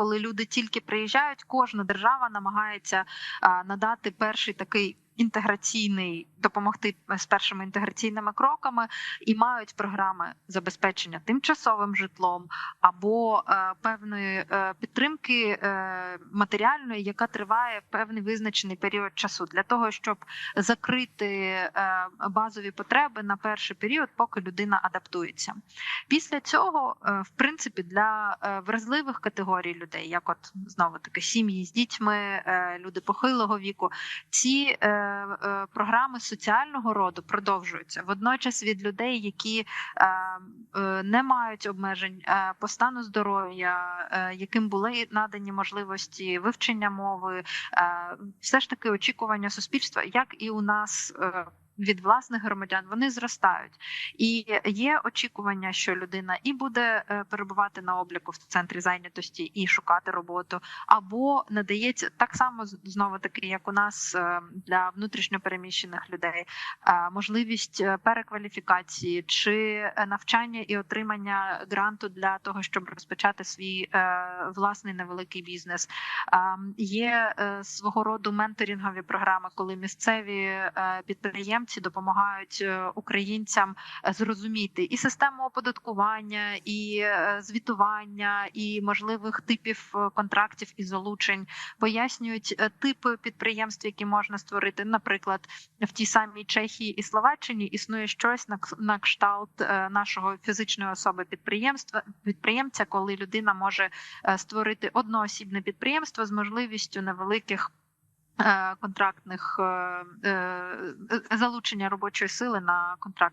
коли люди тільки приїжджають, кожна держава намагається надати перший такий. Інтеграційний допомогти з першими інтеграційними кроками і мають програми забезпечення тимчасовим житлом або е, певної е, підтримки е, матеріальної, яка триває певний визначений період часу, для того, щоб закрити е, базові потреби на перший період, поки людина адаптується. Після цього, е, в принципі, для е, вразливих категорій людей, як от знову таки сім'ї з дітьми, е, люди похилого віку, ці е, е, програми соціального роду продовжуються водночас від людей, які е, е, не мають обмежень е, по стану здоров'я, е, яким були надані можливості вивчення мови, е, все ж таки очікування суспільства, як і у нас. Від власних громадян вони зростають, і є очікування, що людина і буде е, перебувати на обліку в центрі зайнятості і шукати роботу, або надається так само знову таки, як у нас е, для внутрішньопереміщених людей, е, можливість перекваліфікації чи навчання і отримання гранту для того, щоб розпочати свій власний невеликий бізнес. Е, Є свого роду менторингові програми, коли місцеві е, підприємці допомагають е, українцям е, зрозуміти і систему оподаткування, і е, звітування, і можливих типів контрактів і залучень, пояснюють типи підприємств, які можна створити. Наприклад, в тій самій Чехії і Словаччині існує щось на кшталт нашого фізичної особи підприємства підприємця, коли людина може створити одноосібне підприємство з можливістю невеликих. Е, Контрактних е, е, залучення робочої сили на контрактних